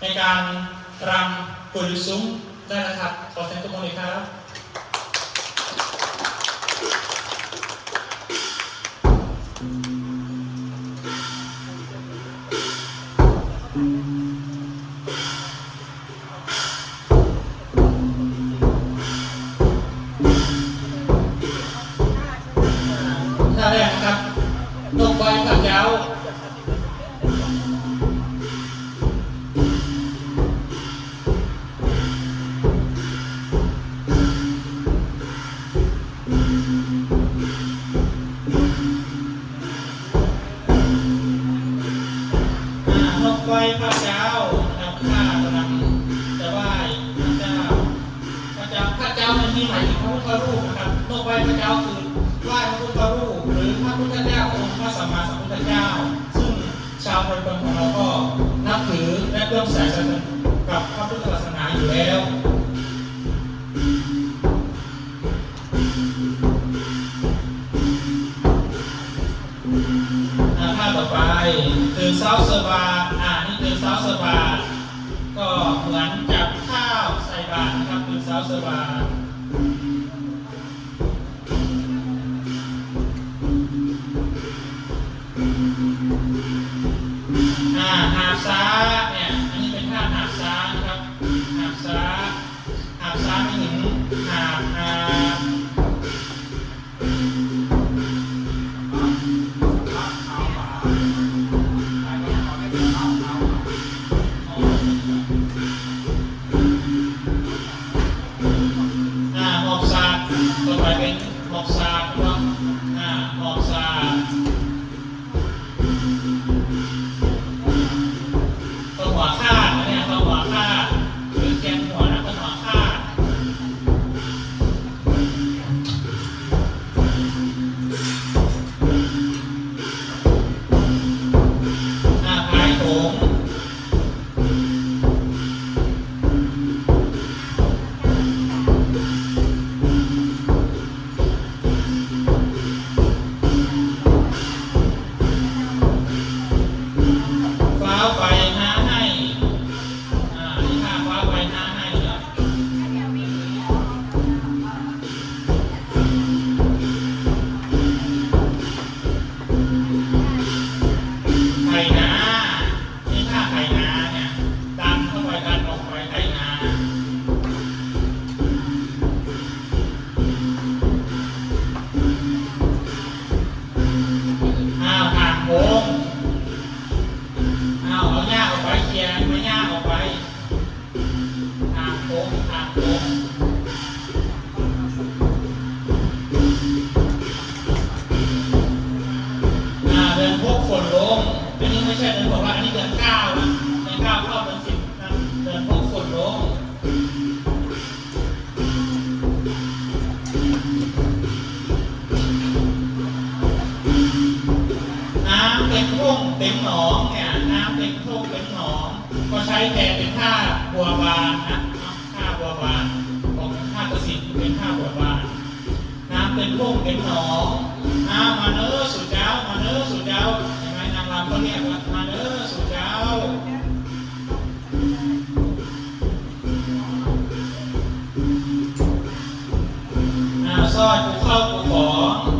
ในการรำกุยซุ้มได้นะครับ ขอเสียงตบมือหน่อยครับาพระเจ้ามันมีหมายถึงพระพุทธรูปนะครับโลกไหว้พระเจ้าคือไหว้พระพุทธรูปหรือพระพุทธเจ้าองค์พระสัมมาสัมพุทธเจ้า ซึ่งชาวมณฑลของเราก็นับถือและเลื่อมใสศรัทธากับพระพุทธศาสนาอยู่แล้วอ่าภาพต่อไปคือซาเซบาอ่านี่คือซาเซบาก็เหมือนจับข้าวใส่บาตรนะครับคือซาเซบา หมอกซา น้ำเต็มทุ่งเต็มหนองเนี่ยน้ำเต็มทุ่งเต็มหนอง ก็ใช้แทนเป็นท่าบัวบานนะท่าบัวบานของท่าประสิทธิ์เป็นท่าบัวบานน้ำเป็นทุ่งเป็นหนองน้ำมาเนื้อสู่เจ้ามาเนื้อสู่เจ้าเห็นไหมนางรำเขาเรียกว่ามาเนื้อ ชาซอยกูเข้ากูของ